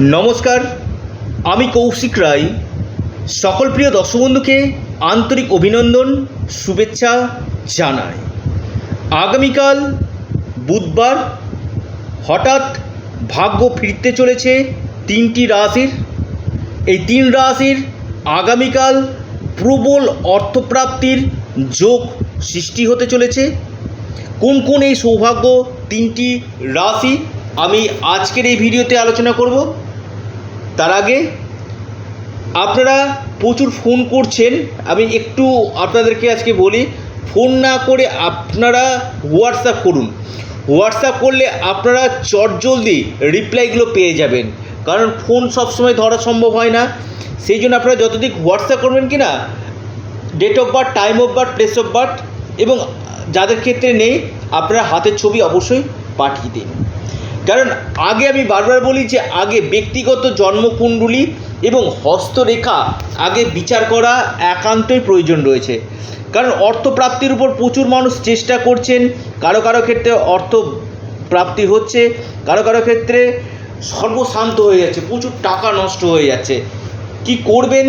নমস্কার, আমি কৌশিক রায়। সকল প্রিয় দর্শক বন্ধুকে আন্তরিক অভিনন্দন, শুভেচ্ছা জানাই। আগামীকাল বুধবার হঠাৎ ভাগ্য ফিরতে চলেছে তিনটি রাশির। এই তিন রাশির আগামীকাল প্রবল অর্থপ্রাপ্তির যোগ সৃষ্টি হতে চলেছে। কোন কোন এই সৌভাগ্য তিনটি রাশি আমি আজকের এই ভিডিওতে আলোচনা করব? তার আগে আপনারা প্রচুর ফোন করছেন, আমি একটু আপনাদেরকে আজকে বলি, ফোন না করে আপনারা হোয়াটসঅ্যাপ করুন। হোয়াটসঅ্যাপ করলে আপনারা চটজলদি রিপ্লাইগুলো পেয়ে যাবেন। কারণ ফোন সবসময় ধরা সম্ভব হয় না। সেই জন্য আপনারা যতদিন হোয়াটসঅ্যাপ করবেন কি না date of birth time of birth place of birth এবং যাদের ক্ষেত্রে নেই, আপনারা হাতের ছবি অবশ্যই পাঠিয়ে দিন। কারণ আগে আমি বারবার বলি যে আগে ব্যক্তিগত জন্মকুণ্ডলী এবং হস্তরেখা আগে বিচার করা একান্তই প্রয়োজন রয়েছে। কারণ অর্থপ্রাপ্তির উপর প্রচুর মানুষ চেষ্টা করছেন, কারও কারও ক্ষেত্রে অর্থ প্রাপ্তি হচ্ছে, কারও কারও ক্ষেত্রে সর্বশান্ত হয়ে যাচ্ছে, প্রচুর টাকা নষ্ট হয়ে যাচ্ছে। কি করবেন?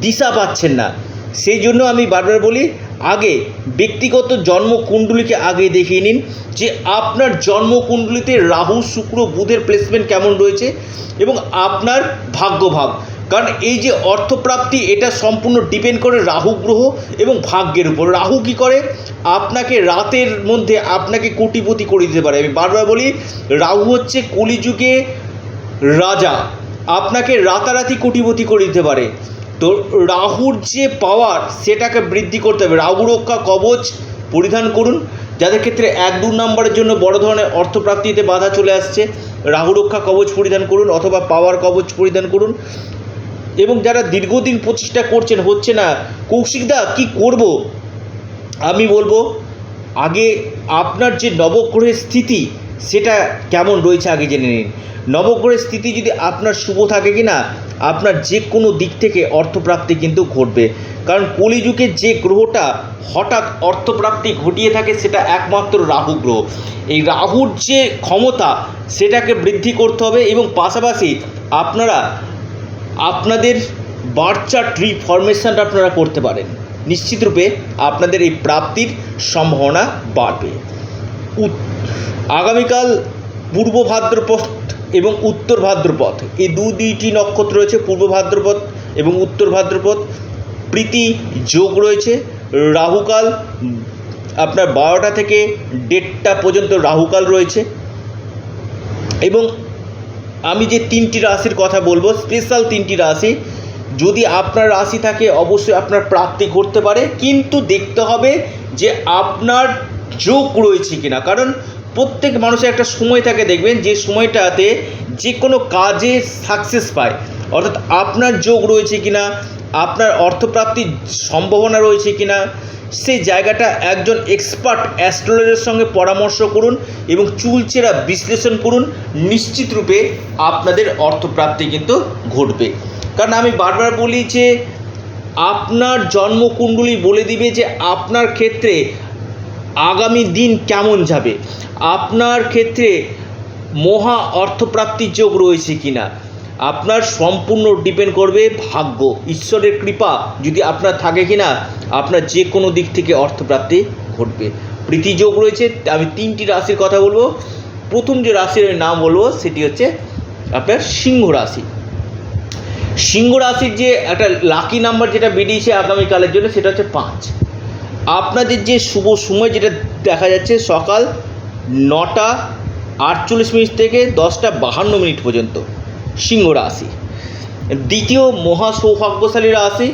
দিশা পাচ্ছেন না। সেই জন্য আমি বারবার বলি আগে ব্যক্তিগত জন্মকুণ্ডলীকে আগে দেখিয়ে নিন যে আপনার জন্মকুণ্ডলীতে রাহু, শুক্র, বুধের প্লেসমেন্ট কেমন রয়েছে এবং আপনার ভাগ্যভাব। কারণ এই যে অর্থপ্রাপ্তি, এটা সম্পূর্ণ ডিপেন্ড করে রাহু গ্রহ এবং ভাগ্যের উপর। রাহু কি করে? আপনাকে রাতের মধ্যে আপনাকে কোটিপতি করে দিতে পারে। আমি বারবার বলি, রাহু হচ্ছে কলিযুগে রাজা। আপনাকে রাতারাতি কোটিপতি করে দিতে পারে। তো রাহুর যে পাওয়ার সেটাকে বৃদ্ধি করতে হবে। রাহু রক্ষা কবচ পরিধান করুন, যাদের ক্ষেত্রে এক দু নম্বরের জন্য বড় ধরনের অর্থপ্রাপ্তিতে বাধা চলে আসছে, রাহু রক্ষা কবচ পরিধান করুন অথবা পাওয়ার কবচ পরিধান করুন। এবং যারা দীর্ঘদিন প্রচেষ্টা করছেন, হচ্ছে না কৌশিকদা কি করব? আমি বলব, আগে আপনার যে নবগ্রহের স্থিতি, সেটা কেমন রয়েছে আগে জেনে নিন। নবগ্রহের স্থিতি যদি আপনার শুভ থাকে কি না আপনার যে কোনো দিক থেকে অর্থপ্রাপ্তি কিন্তু ঘটবে। কারণ কলিযুগের যে গ্রহটা হঠাৎ অর্থপ্রাপ্তি ঘটিয়ে থাকে সেটা একমাত্র রাহু গ্রহ। এই রাহুর যে ক্ষমতা, সেটাকে বৃদ্ধি করতে হবে এবং পাশাপাশি আপনারা, আপনাদের বার্চা ট্রি ফরমেশনটা আপনারা করতে পারেন। নিশ্চিতরূপে আপনাদের এই প্রাপ্তির সম্ভাবনা বাড়বে। আগামীকাল পূর্ব ভাদ্রপদ এবং উত্তর ভাদ্রপদ এই দু দুইটি নক্ষত্র রয়েছে, পূর্ব ভাদ্রপদ এবং উত্তর ভাদ্রপদ প্রীতি যোগ রয়েছে, রাহুকাল আপনার বারোটা থেকে দেড়টা পর্যন্ত রাহুকাল রয়েছে। এবং আমি যে তিনটি রাশির কথা বলব স্পেশাল তিনটি রাশি, যদি আপনার রাশি থাকে, অবশ্যই আপনার প্রাপ্তি ঘটতে পারে। কিন্তু দেখতে হবে যে আপনার যোগ রয়েছে কিনা। কারণ প্রত্যেক মানুষের একটা সময় থাকে, দেখবেন যে সময়টাতে যে কোনো কাজে সাকসেস পায়। অর্থাৎ আপনার যোগ রয়েছে কিনা, আপনার অর্থপ্রাপ্তির সম্ভাবনা রয়েছে কিনা, সেই জায়গাটা একজন এক্সপার্ট অ্যাস্ট্রোলজারের সঙ্গে পরামর্শ করুন এবং চুলচেরা বিশ্লেষণ করুন, নিশ্চিত রূপে আপনাদের অর্থপ্রাপ্তি কিন্তু ঘটবে। কারণ আমি বারবার বলি যে, আপনার জন্মকুণ্ডলী বলে দিবে যে আপনার ক্ষেত্রে আগামী দিন কেমন যাবে? আপনার ক্ষেত্রে মহা অর্থপ্রাপ্তির যোগ রয়েছে কিনা? আপনার সম্পূর্ণ ডিপেন্ড করবে ভাগ্য। ঈশ্বরের কৃপা যদি আপনার থাকে কিনা, আপনার যে কোনো দিক থেকে অর্থপ্রাপ্তি ঘটবে। প্রীতি যোগ রয়েছে, আমি তিনটি রাশির কথা বলব। প্রথম যে রাশির নাম বলব, সেটি হচ্ছে আপনার সিংহ রাশি। সিংহ রাশির যে একটা লাকি নাম্বার যেটা বেরিয়েছে আগামীকালের জন্য, সেটা হচ্ছে পাঁচ। আপনাদের যে শুভ সময় যেটা দেখা যাচ্ছে সকাল নটা আটচল্লিশ মিনিট থেকে দশটা বাহান্ন মিনিট পর্যন্ত, সিংহ রাশি। দ্বিতীয় মহা সৌভাগ্যশালী রাশি,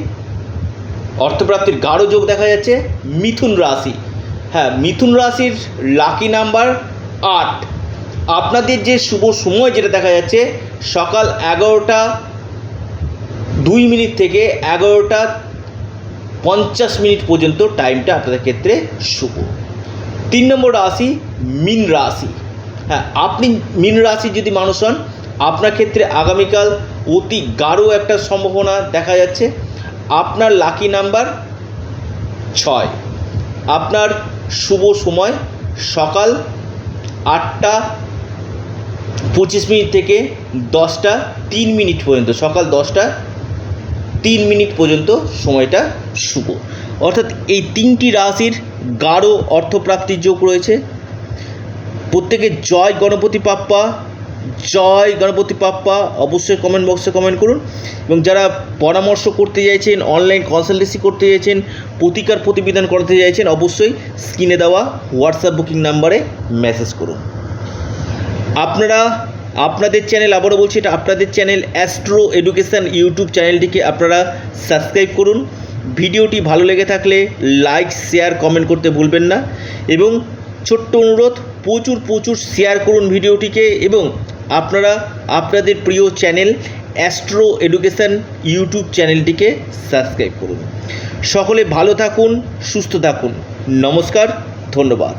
অর্থপ্রাপ্তির গাঢ় যোগ দেখা যাচ্ছে, মিথুন রাশি। হ্যাঁ মিথুন রাশির লাকি নাম্বার আট। আপনাদের যে শুভ সময় যেটা দেখা যাচ্ছে, সকাল এগারোটা দুই মিনিট থেকে এগারোটা পঞ্চাশ মিনিট পর্যন্ত টাইমটা আপনাদের ক্ষেত্রে শুভ। তিন নম্বর রাশি, মিন রাশি। হ্যাঁ আপনি মিন রাশি যদি মানুষ হন, আপনার ক্ষেত্রে আগামীকাল অতি গাঢ় একটা সম্ভাবনা দেখা যাচ্ছে। আপনার লাকি নাম্বার ছয়। আপনার শুভ সময় সকাল আটটা, পঁচিশ মিনিট থেকে দশটা, তিন মিনিট পর্যন্ত, সকাল দশটা তিন মিনিট পর্যন্ত সময়টা শুভ। অর্থাৎ এই তিনটি রাশির গাঢ় অর্থপ্রাপ্তির যোগ রয়েছে। প্রত্যেকে জয় গণপতি পাপ্পা, জয় গণপতি পাপ্পা অবশ্যই কমেন্ট বক্সে কমেন্ট করুন। এবং যারা পরামর্শ করতে চাইছেন অনলাইন কনসালটেন্সি করতে চাইছেন, প্রতিকার প্রতিবিধান করতে চাইছেন, অবশ্যই স্ক্রিনে দেওয়া হোয়াটসঅ্যাপ বুকিং নাম্বারে মেসেজ করুন। আপনারা আপনাদের চ্যানেল আবারও বলছি এটা আপনাদের চ্যানেল অ্যাস্ট্রো এডুকেশান ইউটিউব চ্যানেলটিকে আপনারা সাবস্ক্রাইব করুন। ভিডিওটি ভালো লেগে থাকলে লাইক শেয়ার কমেন্ট করতে ভুলবেন না। এবং ছোট্ট অনুরোধ, প্রচুর প্রচুর শেয়ার করুন ভিডিওটিকে এবং আপনারা, আপনাদের প্রিয় চ্যানেল অ্যাস্ট্রো এডুকেশান ইউটিউব চ্যানেলটিকে সাবস্ক্রাইব করুন। সকলে ভালো থাকুন, সুস্থ থাকুন। নমস্কার, ধন্যবাদ।